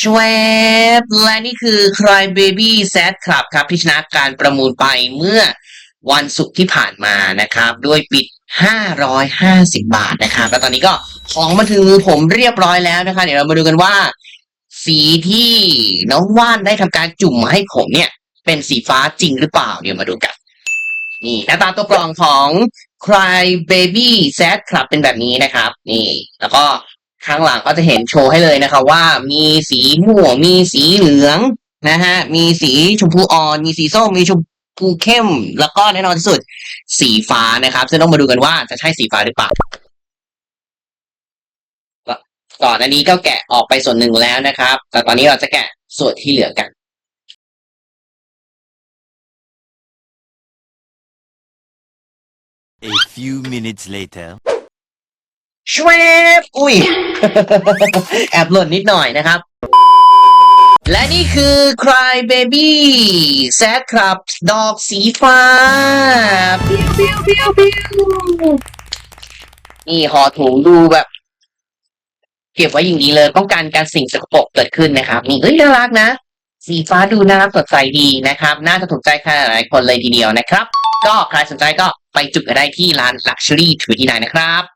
ชวบและนี่คือ Cry Baby Sad Club ครับที่ชนะการประมูลไปเมื่อวันศุกร์ที่ผ่านมานะครับ ด้วยปิด 550 บาทนะครับแล้วตอนนี้ก็ของมาถึงมือผมเรียบร้อยแล้วนะคะเดี๋ยวเรามาดูกันว่า สีที่น้องว่านได้ทำการจุ่มมาให้ผมเนี่ย เป็นสีฟ้าจริงหรือเปล่า เดี๋ยวมาดูกัน นี่หน้าตาตัวกรองของ Cry Baby Sad Club เป็นแบบนี้นะครับ นี่ แล้วก็ ข้างหลังก็จะเห็นโชว์ให้เลยนะครับว่ามีสีม่วงมีสีเหลืองนะฮะมีสีชมพูอ่อนมีสีส้มมีชมพูเข้ม แล้วก็แน่นอนที่สุดสีฟ้านะครับซึ่งต้องมาดูกันว่าจะใช่สีฟ้าหรือเปล่าก่อนอันนี้ก็แกะออกไปส่วนหนึ่งแล้วนะครับ แต่ตอนนี้เราจะแกะส่วนที่เหลือกัน A few minutes later. ชวบอุ้ย แอบหล่นนิดหน่อยนะครับ และนี่คือ Cry Baby Sad Club ดอกสีฟ้าปิ้วปิ้วปิ้วปิ้วนี่ห่อถุงดูแบบ เก็บไว้อย่างนี้เลยป้องกันการสิ่งสกปรกเกิดขึ้นนะครับนี่เอ้ยน่ารักนะ สีฟ้าดูน่ารักสดใสดีนะครับ น่าจะถูกใจใครหลายคนเลยทีเดียวนะครับ ก็ใครสนใจก็ไปจุดกันได้ที่ร้าน Luxury ถือที่ไหนนะครับ